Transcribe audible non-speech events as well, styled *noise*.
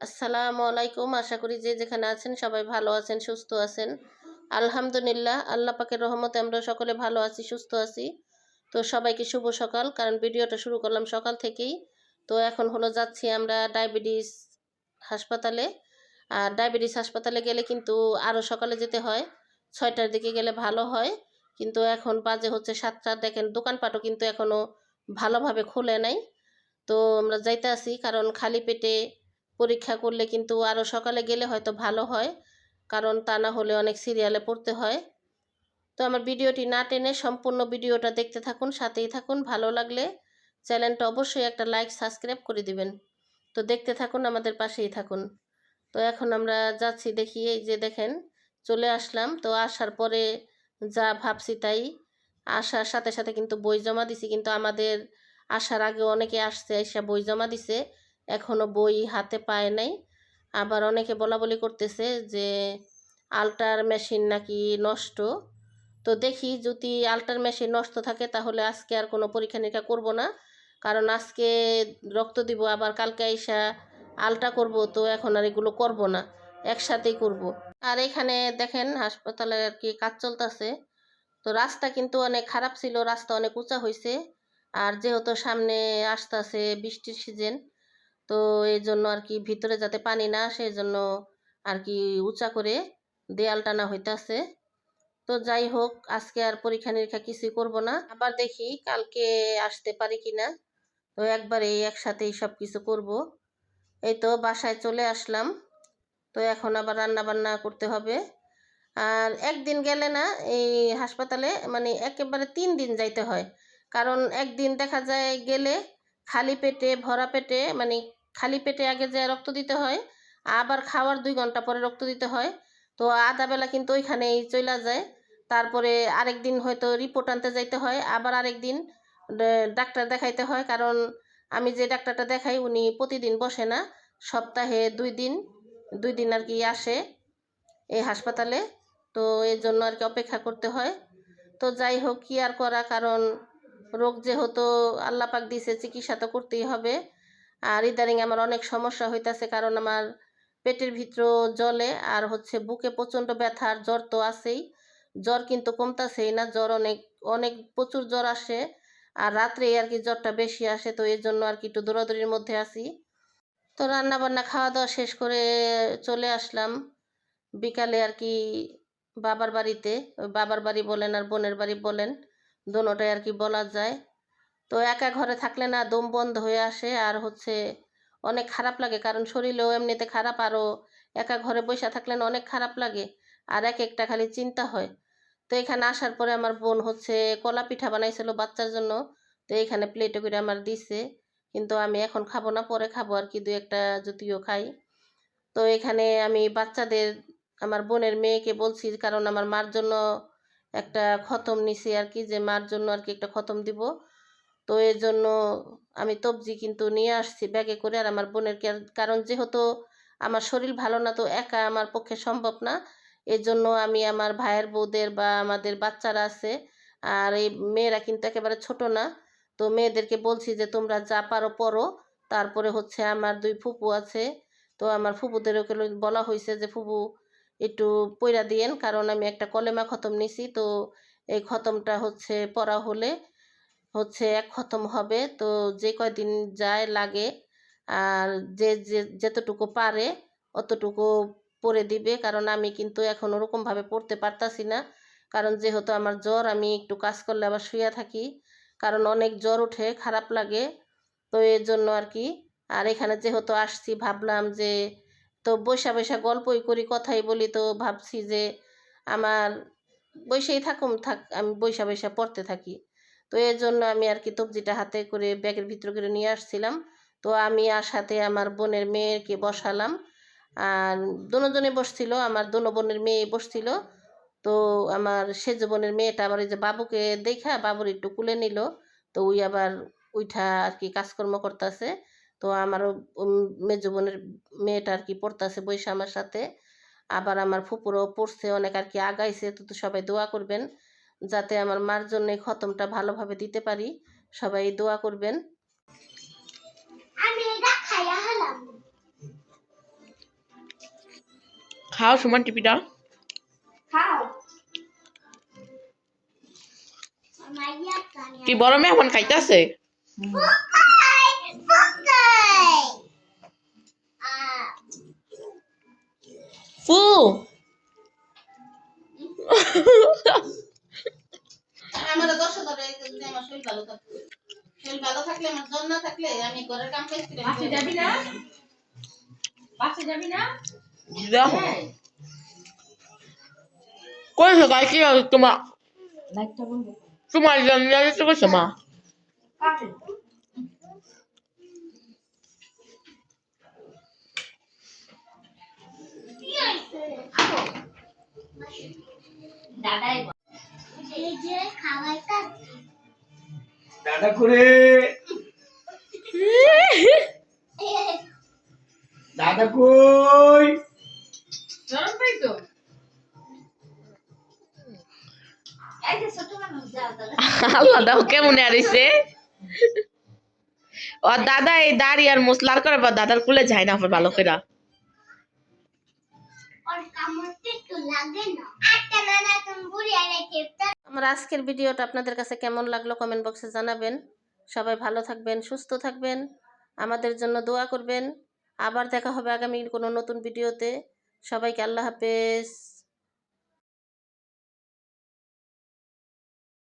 আসসালামু আলাইকুম। আশা করি যে যেখানে আছেন সবাই ভালো আছেন, সুস্থ আছেন। আলহামদুলিল্লাহ, আল্লাহ পাকের রহমতে আমরা সকলে ভালো আছি, সুস্থ আছি। তো সবাইকে শুভ সকাল, কারণ ভিডিওটা শুরু করলাম সকাল থেকেই। তো এখন হলো যাচ্ছি আমরা ডায়াবেটিস হাসপাতালে। আর ডায়াবেটিস হাসপাতালে গেলে কিন্তু আরও সকালে যেতে হয়, ছয়টার দিকে গেলে ভালো হয়। কিন্তু এখন বাজে হচ্ছে সাতটা। দেখেন দোকানপাটও কিন্তু এখনও ভালোভাবে খুলে নাই। তো আমরা যাইতে আসি কারণ খালি পেটে পরীক্ষা করলে কিন্তু আরও সকালে গেলে হয়তো ভালো হয়, কারণ তা না হলে অনেক সিরিয়ালে পড়তে হয়। তো আমার ভিডিওটি না টেনে সম্পূর্ণ ভিডিওটা দেখতে থাকুন, সাথেই থাকুন, ভালো লাগলে চ্যানেলটা অবশ্যই একটা লাইক সাবস্ক্রাইব করে দিবেন। তো দেখতে থাকুন, আমাদের পাশেই থাকুন। তো এখন আমরা যাচ্ছি, দেখি এই যে দেখেন, চলে আসলাম। তো আসার পরে যা ভাবছি তাই। আসার সাথে সাথে কিন্তু বই জমা দিছি, কিন্তু আমাদের আসার আগে অনেকে আসছে, এসে বই জমা দিছে। এখনও বই হাতে পায় নাই। আবার অনেকে বলা বলি করতেছে যে, আল্টার মেশিন নাকি নষ্ট। তো দেখি যদি আল্টার মেশিন নষ্ট থাকে তাহলে আজকে আর কোনো পরীক্ষা নিরীক্ষা করব না। কারণ আজকে রক্ত দিব, আবার কালকে আইসা আলটা করব, তো এখন আর এগুলো করব না, একসাথেই করব। আর এখানে দেখেন হাসপাতালে আর কি কাজ চলতেছে। তো রাস্তা কিন্তু অনেক খারাপ ছিল, রাস্তা অনেক উঁচা হয়েছে আর যেহেতু সামনে আসতেছে বৃষ্টির সিজন তো এই জন্য আর কি ভিতরে যাতে পানি না আসে, এই জন্য আর কি উঁচা করে দেয়াল টানা হইতাছে। তো যাই হোক, আজকে আর পরীক্ষা নিরীক্ষা কিছুই করব না। আবার দেখি কালকে আসতে পারি কি না। তো একবারে একসাথেই সব কিছু করব। এই তো বাসায় চলে আসলাম। তো এখন আবার রান্না বান্না করতে হবে। আর একদিন গেলে না, এই হাসপাতালে মানে একেবারে তিন দিন যাইতে হয়। কারণ একদিন দেখা যায় গেলে খালি পেটে, ভরা পেটে মানে খালি পেটে আগে যে রক্ত দিতে হয়, আবার খাওয়ার দুই ঘণ্টা পরে রক্ত দিতে হয়। তো আধা বেলা কিন্তু ওইখানেই চলে যায়। তারপরে আরেক দিন হয়তো রিপোর্ট আনতে যাইতে হয়, আবার আরেক দিন ডাক্তার দেখাইতে হয়। কারণ আমি যে ডাক্তারটা দেখাই উনি প্রতিদিন বসে না, সপ্তাহে দুই দিন দুই দিন আর কি আসে এই হাসপাতালে। তো এর জন্য আর কি অপেক্ষা করতে হয়। তো যাই হোক, কি আর করা, কারণ রোগ যেহেতু আল্লাপাক দিছে, চিকিৎসা তো করতেই হবে। আর ইদারিং আমার অনেক সমস্যা হইতাছে কারণ আমার পেটের ভিতর জলে আর হচ্ছে বুকে প্রচণ্ড ব্যথা আর জ্বর তো আছেই। জ্বর কিন্তু কমতাছেই না, জ্বর অনেক অনেক প্রচুর জ্বর আসে আর রাত্রে আর কি জ্বরটা বেশি আসে, তো এর জন্য আর কি একটু দৌড়াদৌড়ির মধ্যে আছি। তো রান্না বান্না খাওয়া দাওয়া শেষ করে চলে আসলাম। বিকালে আর কি বাবার বাড়িতে বাবার বাড়ি বলেন আর বোনের বাড়ি বলেন দোনোটাই আর কি বলা যায়। তো একা ঘরে থাকলে না দম বন্ধ হয়ে আসে আর হচ্ছে অনেক খারাপ লাগে। কারণ শরীরেও এমনিতে খারাপ আরও একা ঘরে বসে থাকলে না অনেক খারাপ লাগে আর এক একটা খালি চিন্তা হয়। তো এখানে আসার পরে আমার বোন হচ্ছে কলা পিঠা বানাইছিল বাচ্চার জন্য। তো এখানে প্লেটে করে আমার দিছে। কিন্তু আমি এখন খাব না, পরে খাব আর কি দু একটা যদিও খাই। তো এখানে আমি বাচ্চাদের, আমার বোনের মেয়েকে বলছি, কারণ আমার মার জন্য একটা খতম নিছি আর কি, যে মার জন্য আর কি একটা খতম দিব। তো এর জন্য আমি তবজি কিন্তু নিয়ে আসছি ব্যাগে করে আর আমার বোনের কারণ যেহেতু আমার শরীর ভালো না, তো একা আমার পক্ষে সম্ভব না। এর জন্য আমি আমার ভাইয়ের বউদের বা আমাদের বাচ্চারা আছে আর এই মেয়েরা কিন্তু একেবারে ছোট না। তো মেয়েদেরকে বলছি যে, তোমরা যা পারো পড়ো। তারপরে হচ্ছে আমার দুই ফুপু আছে। তো আমার ফুপুদেরকে বলা হয়েছে যে, ফুপু, একটু পইরা দিয়েন, কারণ আমি একটা কলেমা খতম নিছি। তো এই খতমটা হচ্ছে পড়া হলে হচ্ছে এক খতম হবে। তো যে কয়দিন যায় লাগে, আর যে যতটুকু পারে অতটুকু পড়ে দিবে। কারণ আমি কিন্তু এখন ওরকমভাবে পড়তে পারতাছি না। কারণ যেহেতু আমার জ্বর, আমি একটু কাজ করলে আবার শুয়ে থাকি। কারণ অনেক জ্বর ওঠে, খারাপ লাগে। তো এর জন্য আর কি। আর এখানে যেহেতু আসছি, ভাবলাম যে, তো বৈশা বৈশা গল্পই করি, কথাই বলি। তো ভাবছি যে, আমার বৈশাই থাকুম, থাক, আমি বৈশা বৈশা পড়তে থাকি। তো এর জন্য আমি আর কি তবজিটা হাতে করে ব্যাগের ভিতর করে নিয়ে আসছিলাম। তো আমি আর সাথে আমার বোনের মেয়েকে বসালাম। আর দুজনে বসছিল, আমার দোনো বোনের মেয়ে বসছিল। তো আমার সেজ বোনের মেয়েটা আবার এই যে বাবুকে দেখা, বাবুর একটু কুলে নিল। তো ওই আবার উইঠা আর কি কাজকর্ম করতেছে। তো আমারও মেজ বোনের মেয়েটা আর কি পড়তেছে বৈশা আমার সাথে। আবার আমার ফুপুরও পড়ছে, অনেক আর কি আগাইছে। তো সবাই দোয়া করবেন। যাতে আমার মার জন্য এই খতমটা ভালোভাবে দিতে পারি সবাই দোয়া করবেন। খাও সুমন টিপিটা। খাও। কি বড় মেহমান খাইতেছে? ফু। *laughs* আমার দশ যদি আমার শরীর ভালো থাকবে শরীর ভালো থাকলে আমার জ্বর না থাকলে আমি ঘরের কাম কাজ করে বাসে যাবি না? বাসে যাবি না? দেখো এই, গাই কি তোমার। তোমার জন্য কইছে মা। দাদাই দাদা করে। দাদা কই। আল্লাহ দাও কেমন আরিছে। ও দাদা এই দাড়ি আর মুসলার করে বা দাদার কুলে যায় না ভালো করে আমার আজকের ভিডিওটা আপনাদের কাছে কেমন লাগল কমেন্ট বক্সে জানাবেন। সবাই ভালো থাকবেন, সুস্থ থাকবেন, আমাদের জন্য দোয়া করবেন। আবার দেখা হবে আগামী কোনো নতুন ভিডিওতে। সবাইকে আল্লাহ হাফেজ।